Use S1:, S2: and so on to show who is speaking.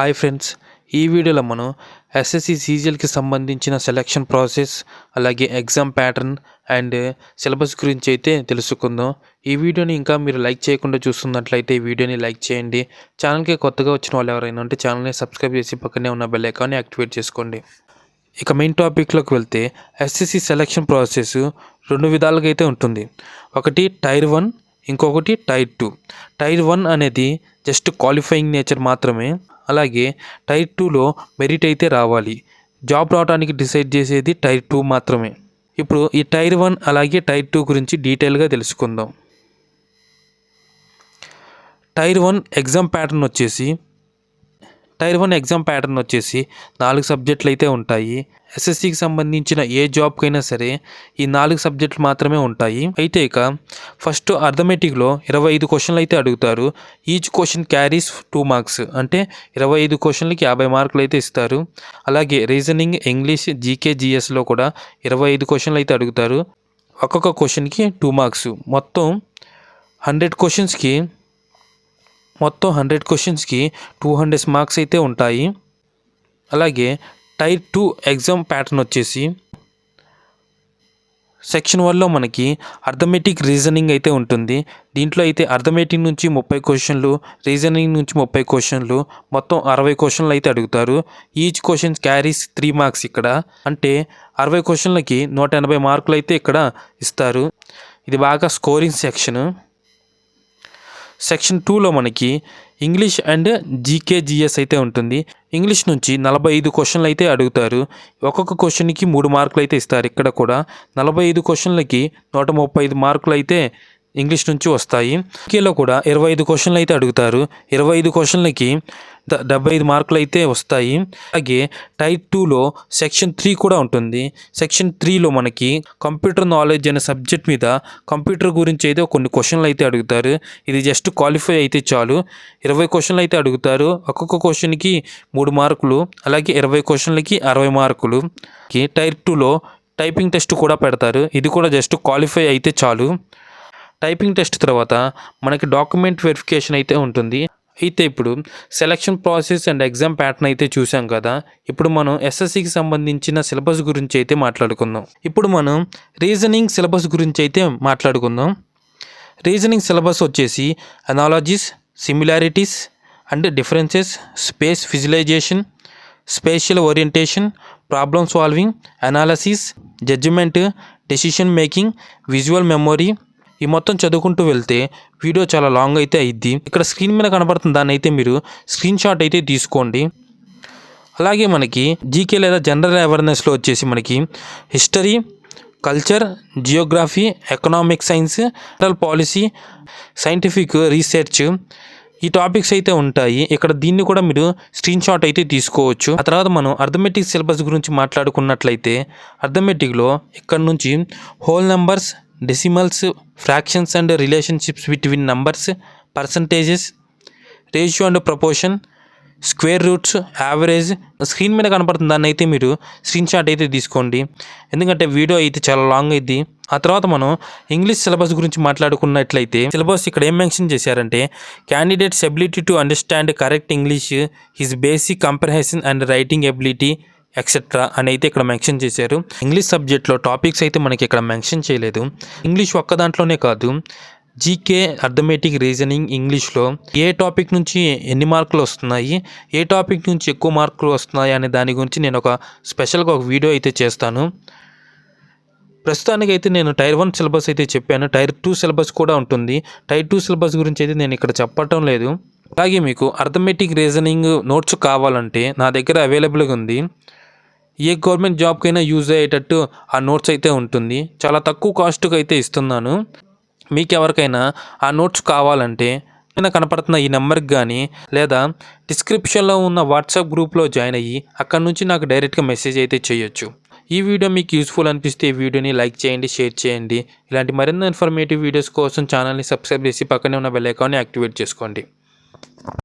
S1: Hi friends ఈ వీడియోలో మనం ఎస్ఎస్సి సీజిఎల్కి సంబంధించిన సెలక్షన్ ప్రాసెస్ అలాగే ఎగ్జామ్ ప్యాటర్న్ అండ్ సిలబస్ గురించి అయితే తెలుసుకుందాం. ఈ వీడియోని ఇంకా మీరు లైక్ చేయకుండా చూస్తున్నట్లయితే ఈ వీడియోని లైక్ చేయండి. ఛానల్కి కొత్తగా వచ్చిన వాళ్ళు ఎవరైనా ఉంటే ఛానల్ని సబ్స్క్రైబ్ చేసి పక్కనే ఉన్న బెల్ ఐకాన్ని యాక్టివేట్ చేసుకోండి. ఇక మెయిన్ టాపిక్లోకి వెళ్తే ఎస్ఎస్సి సెలక్షన్ ప్రాసెస్ రెండు విధాలుగా అయితే ఉంటుంది. ఒకటి టైర్ వన్ ఇంకొకటి టైర్ టూ. టైర్ వన్ అనేది జస్ట్ క్వాలిఫైయింగ్ నేచర్ మాత్రమే. అలాగే టైర్ టూలో మెరిట్ అయితే రావాలి. జాబ్ రావడానికి డిసైడ్ చేసేది టైర్ టూ మాత్రమే. ఇప్పుడు ఈ టైర్ వన్ అలాగే టైర్ టూ గురించి డీటెయిల్గా తెలుసుకుందాం. టైర్ వన్ ఎగ్జామ్ ప్యాటర్న్ వచ్చేసి టైర్ వన్ ఎగ్జామ్ ప్యాటర్న్ వచ్చేసి నాలుగు సబ్జెక్టులు అయితే ఉంటాయి. ఎస్ఎస్సికి సంబంధించిన ఏ జాబ్కైనా సరే ఈ నాలుగు సబ్జెక్టులు మాత్రమే ఉంటాయి. అయితే ఇక ఫస్ట్ అర్థమెటిక్లో ఇరవై ఐదు క్వశ్చన్లు అయితే అడుగుతారు. Each question carries two marks అంటే ఇరవై ఐదు క్వశ్చన్లకి యాభై మార్కులు అయితే ఇస్తారు. అలాగే రీజనింగ్ ఇంగ్లీష్ జీకే జీఎస్లో కూడా ఇరవై ఐదు క్వశ్చన్లు అయితే అడుగుతారు. ఒక్కొక్క క్వశ్చన్కి టూ మార్క్స్. మొత్తం హండ్రెడ్ క్వశ్చన్స్కి మొత్తం హండ్రెడ్ క్వశ్చన్స్కి టూ హండ్రెడ్ మార్క్స్ అయితే ఉంటాయి. అలాగే టైర్ టూ ఎగ్జామ్ ప్యాటర్న్ వచ్చేసి సెక్షన్ వన్లో మనకి అర్థమెటిక్ రీజనింగ్ అయితే ఉంటుంది. దీంట్లో అయితే అర్థమెటిక్ నుంచి ముప్పై క్వశ్చన్లు రీజనింగ్ నుంచి ముప్పై క్వశ్చన్లు మొత్తం అరవై క్వశ్చన్లు అయితే అడుగుతారు. Each question carries three marks ఇక్కడ. అంటే అరవై క్వశ్చన్లకి నూట ఎనభై మార్కులు అయితే ఇక్కడ ఇస్తారు. ఇది బాగా స్కోరింగ్ సెక్షన్. సెక్షన్ టూలో మనకి ఇంగ్లీష్ అండ్ జీకే జిఎస్ అయితే ఉంటుంది. ఇంగ్లీష్ నుంచి నలభై ఐదు క్వశ్చన్లు అయితే అడుగుతారు. ఒక్కొక్క క్వశ్చన్కి మూడు మార్కులు అయితే ఇస్తారు. ఇక్కడ కూడా నలభై ఐదు క్వశ్చన్లకి నూట ముప్పై ఐదు మార్కులు అయితే ఇంగ్లీష్ నుంచి వస్తాయి. యూకేలో కూడా ఇరవై ఐదు క్వశ్చన్లు అయితే అడుగుతారు. ఇరవై ఐదు క్వశ్చన్లకి డెబ్బై ఐదు మార్కులు అయితే వస్తాయి. అలాగే టైప్ టూలో సెక్షన్ త్రీ కూడా ఉంటుంది. సెక్షన్ త్రీలో మనకి కంప్యూటర్ నాలెడ్జ్ అనే సబ్జెక్ట్ మీద కంప్యూటర్ గురించి అయితే కొన్ని క్వశ్చన్లు అయితే అడుగుతారు. ఇది జస్ట్ క్వాలిఫై అయితే చాలు. ఇరవై క్వశ్చన్లు అయితే అడుగుతారు. ఒక్కొక్క క్వశ్చన్కి మూడు మార్కులు అలాగే ఇరవై క్వశ్చన్లకి అరవై మార్కులు. టైర్ టూలో టైపింగ్ టెస్ట్ కూడా పెడతారు. ఇది కూడా జస్ట్ క్వాలిఫై అయితే చాలు. టైపింగ్ టెస్ట్ తర్వాత మనకి డాక్యుమెంట్ వెరిఫికేషన్ అయితే ఉంటుంది. అయితే ఇప్పుడు selection process and exam pattern అయితే చూసాం కదా. ఇప్పుడు మనం ఎస్ఎస్సికి సంబంధించిన సిలబస్ గురించి అయితే మాట్లాడుకుందాం. ఇప్పుడు మనం రీజనింగ్ సిలబస్ గురించి అయితే మాట్లాడుకుందాం. రీజనింగ్ సిలబస్ వచ్చేసి analogies similarities and differences space visualization spatial orientation problem solving analysis judgement decision making visual memory ఈ మొత్తం చదువుకుంటూ వెళ్తే వీడియో చాలా లాంగ్ అయితే అయింది ఇక్కడ స్క్రీన్ మీద కనబడుతుంది దాన్ని అయితే మీరు స్క్రీన్ షాట్ అయితే తీసుకోండి. అలాగే మనకి జీకే లేదా జనరల్ అవేర్నెస్లో వచ్చేసి మనకి history culture geography economic science federal policy scientific research ఈ టాపిక్స్ అయితే ఉంటాయి. ఇక్కడ దీన్ని కూడా మీరు స్క్రీన్ షాట్ అయితే తీసుకోవచ్చు. ఆ తర్వాత మనం అర్థమెటిక్ సిలబస్ గురించి మాట్లాడుకున్నట్లయితే అర్థమెటిక్లో ఇక్కడ నుంచి whole numbers decimals fractions and relationships between numbers percentages ratio and proportion square roots average screen మీద కనపడుతుంది దాన్ని అయితే మీరు స్క్రీన్ షాట్ అయితే తీసుకోండి. ఎందుకంటే వీడియో అయితే చాలా లాంగ్ అయింది ఆ తర్వాత మనం ఇంగ్లీష్ సిలబస్ గురించి మాట్లాడుకున్నట్లయితే సిలబస్ ఇక్కడ ఏం మెన్షన్ చేశారంటే candidates ability to understand correct English his basic comprehension and writing ability etcetera అని అయితే ఇక్కడ మెన్షన్ చేశారు. ఇంగ్లీష్ సబ్జెక్ట్లో టాపిక్స్ అయితే మనకి ఇక్కడ మెన్షన్ చేయలేదు. ఇంగ్లీష్ ఒక్క దాంట్లోనే కాదు. జీకే అర్థమెటిక్ రీజనింగ్ ఇంగ్లీష్లో ఏ టాపిక్ నుంచి ఎన్ని మార్కులు వస్తున్నాయి ఏ టాపిక్ నుంచి ఎక్కువ మార్కులు వస్తున్నాయి అనే దాని గురించి నేను ఒక స్పెషల్గా ఒక వీడియో అయితే చేస్తాను. ప్రస్తుతానికి అయితే నేను టైర్ వన్ సిలబస్ అయితే చెప్పాను. టైర్ టూ సిలబస్ కూడా ఉంటుంది. టైర్ టూ సిలబస్ గురించి అయితే నేను ఇక్కడ చెప్పటం లేదు. అలాగే మీకు అర్థమెటిక్ రీజనింగ్ నోట్స్ కావాలంటే నా దగ్గర అవైలబుల్గా ఉంది. ఏ గవర్నమెంట్ జాబ్కైనా యూజ్ అయ్యేటట్టు ఆ నోట్స్ అయితే ఉంటుంది. చాలా తక్కువ కాస్ట్కి అయితే ఇస్తున్నాను. మీకు ఎవరికైనా ఆ నోట్స్ కావాలంటే పైన కనపడుతున్న ఈ నెంబర్కి కానీ లేదా డిస్క్రిప్షన్లో ఉన్న వాట్సాప్ గ్రూప్లో జాయిన్ అయ్యి అక్కడ నుంచి నాకు డైరెక్ట్గా మెసేజ్ అయితే చేయొచ్చు. ఈ వీడియో మీకు యూస్ఫుల్ అనిపిస్తే ఈ వీడియోని లైక్ చేయండి షేర్ చేయండి. ఇలాంటి మరిన్ని ఇన్ఫర్మేటివ్ వీడియోస్ కోసం ఛానల్ని సబ్స్క్రైబ్ చేసి పక్కనే ఉన్న బెల్ ఐకాన్ని యాక్టివేట్ చేసుకోండి.